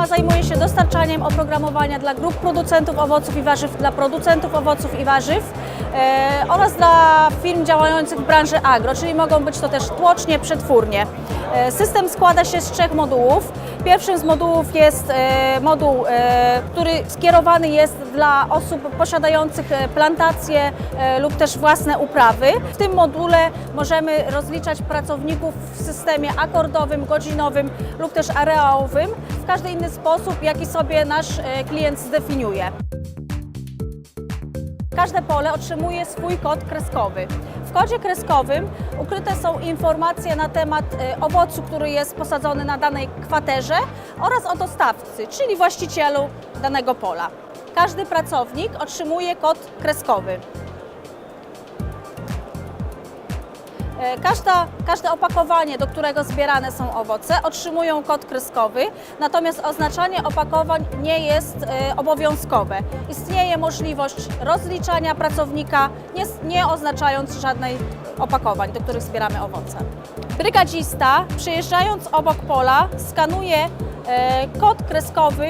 Firma zajmuje się dostarczaniem oprogramowania dla grup producentów owoców i warzyw, dla producentów owoców i warzyw oraz dla firm działających w branży agro, czyli mogą być to też tłocznie, przetwórnie. E, System składa się z trzech modułów. Pierwszym z modułów jest e, moduł, e, który skierowany jest dla osób posiadających e, plantacje e, lub też własne uprawy. W tym module możemy rozliczać pracowników w systemie akordowym, godzinowym lub też areałowym w każdy inny sposób, jaki sobie nasz e, klient zdefiniuje. Każde pole otrzymuje swój kod kreskowy. W kodzie kreskowym ukryte są informacje na temat e, owocu, który jest posadzony na danej kwaterze oraz o dostawcy, czyli właścicielu danego pola. Każdy pracownik otrzymuje kod kreskowy. Każda, każde opakowanie, do którego zbierane są owoce, otrzymują kod kreskowy, natomiast oznaczanie opakowań nie jest e, obowiązkowe. Istnieje możliwość rozliczania pracownika, nie, nie oznaczając żadnej opakowań, do których zbieramy owoce. Brygadzista, przyjeżdżając obok pola, skanuje e, kod kreskowy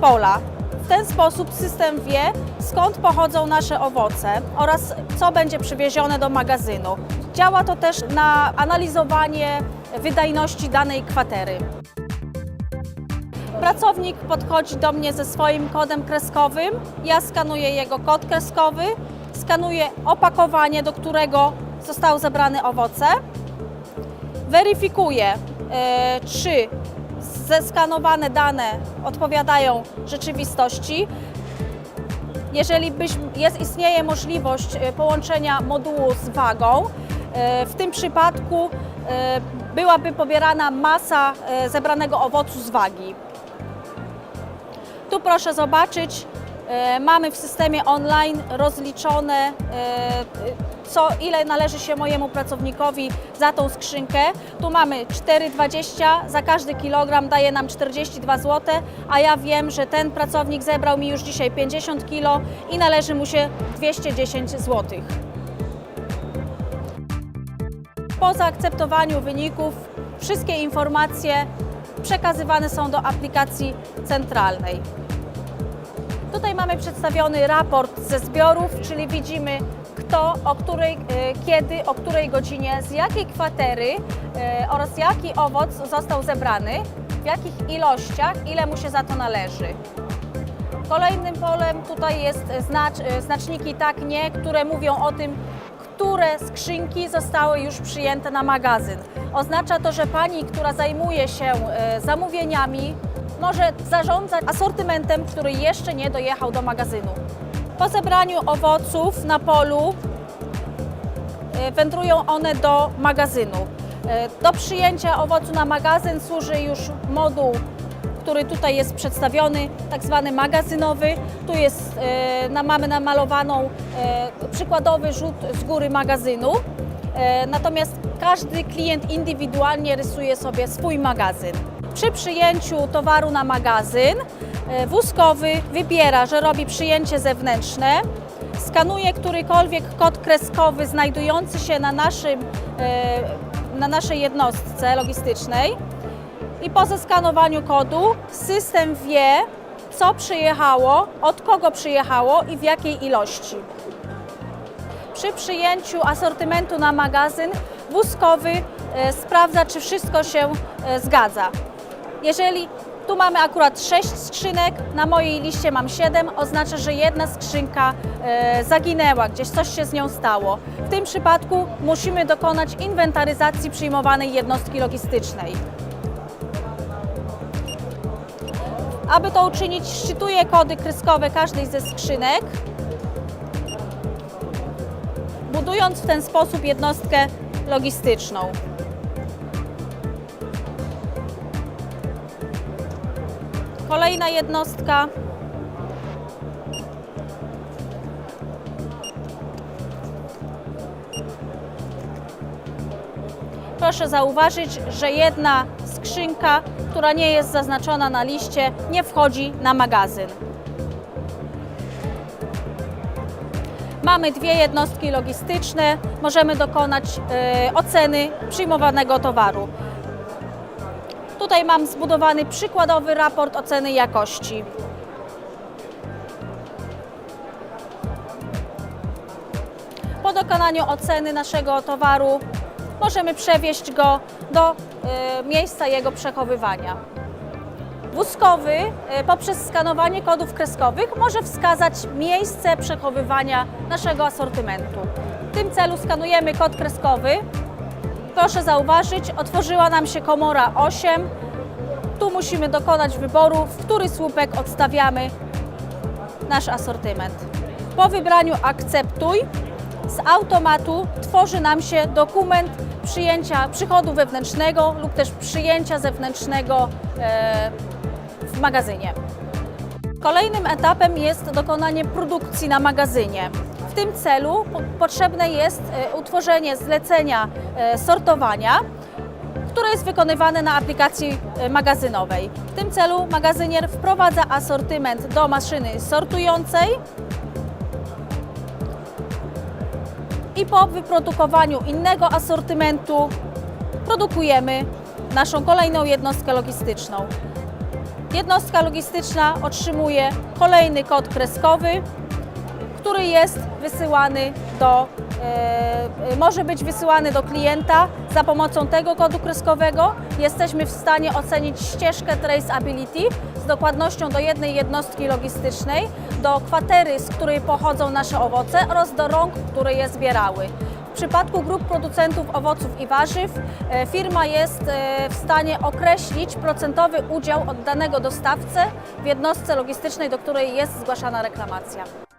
pola. W ten sposób system wie, skąd pochodzą nasze owoce oraz co będzie przywiezione do magazynu. Działa to też na analizowanie wydajności danej kwatery. Pracownik podchodzi do mnie ze swoim kodem kreskowym, ja skanuję jego kod kreskowy, skanuję opakowanie, do którego zostały zebrane owoce, weryfikuję, e, czy zeskanowane dane odpowiadają rzeczywistości. Jeżeli byś, jest, istnieje możliwość e, połączenia modułu z wagą, w tym przypadku e, byłaby pobierana masa e, zebranego owocu z wagi. Tu proszę zobaczyć, e, mamy w systemie online rozliczone, e, co, ile należy się mojemu pracownikowi za tą skrzynkę. Tu mamy 4,20, za każdy kilogram daje nam 42 zł, a ja wiem, że ten pracownik zebrał mi już dzisiaj 50 kg i należy mu się 210 zł. Po zaakceptowaniu wyników wszystkie informacje przekazywane są do aplikacji centralnej. Tutaj mamy przedstawiony raport ze zbiorów, czyli widzimy kto, o której, e, kiedy, o której godzinie, z jakiej kwatery e, oraz jaki owoc został zebrany, w jakich ilościach, ile mu się za to należy. Kolejnym polem tutaj jest znacz, e, znaczniki tak, nie, które mówią o tym, które skrzynki zostały już przyjęte na magazyn. Oznacza to, że pani, która zajmuje się e, zamówieniami, może zarządzać asortymentem, który jeszcze nie dojechał do magazynu. Po zebraniu owoców na polu e, wędrują one do magazynu. E, Do przyjęcia owocu na magazyn służy już moduł, który tutaj jest przedstawiony, tak zwany magazynowy. Tu jest, e, na, mamy namalowaną e, przykładowy rzut z góry magazynu. E, Natomiast każdy klient indywidualnie rysuje sobie swój magazyn. Przy przyjęciu towaru na magazyn wózkowy wybiera, że robi przyjęcie zewnętrzne, skanuje którykolwiek kod kreskowy znajdujący się na, naszym, na naszej jednostce logistycznej i po zeskanowaniu kodu system wie, co przyjechało, od kogo przyjechało i w jakiej ilości. Przy przyjęciu asortymentu na magazyn wózkowy e, sprawdza, czy wszystko się e, zgadza. Jeżeli tu mamy akurat 6 skrzynek, na mojej liście mam 7, oznacza, że jedna skrzynka e, zaginęła, gdzieś coś się z nią stało. W tym przypadku musimy dokonać inwentaryzacji przyjmowanej jednostki logistycznej. Aby to uczynić, szczytuję kody kreskowe każdej ze skrzynek, budując w ten sposób jednostkę logistyczną. Kolejna jednostka. Proszę zauważyć, że jedna skrzynka, która nie jest zaznaczona na liście, nie wchodzi na magazyn. Mamy dwie jednostki logistyczne, możemy dokonać e, oceny przyjmowanego towaru. Tutaj mam zbudowany przykładowy raport oceny jakości. Po dokonaniu oceny naszego towaru możemy przewieźć go do e, miejsca jego przechowywania. Wózkowy e, poprzez skanowanie kodów kreskowych może wskazać miejsce przechowywania naszego asortymentu. W tym celu skanujemy kod kreskowy. Proszę zauważyć, otworzyła nam się komora 8. Tu musimy dokonać wyboru, w który słupek odstawiamy nasz asortyment. Po wybraniu akceptuj z automatu tworzy nam się dokument przyjęcia przychodu wewnętrznego lub też przyjęcia zewnętrznego e, w magazynie. Kolejnym etapem jest dokonanie produkcji na magazynie. W tym celu po- potrzebne jest e, utworzenie zlecenia e, sortowania, które jest wykonywane na aplikacji magazynowej. W tym celu magazynier wprowadza asortyment do maszyny sortującej i po wyprodukowaniu innego asortymentu produkujemy naszą kolejną jednostkę logistyczną. Jednostka logistyczna otrzymuje kolejny kod kreskowy, który jest wysyłany do, e, może być wysyłany do klienta. Za pomocą tego kodu kreskowego jesteśmy w stanie ocenić ścieżkę traceability z dokładnością do jednej jednostki logistycznej, do kwatery, z której pochodzą nasze owoce oraz do rąk, które je zbierały. W przypadku grup producentów owoców i warzyw e, firma jest e, w stanie określić procentowy udział oddanego dostawcę w jednostce logistycznej, do której jest zgłaszana reklamacja.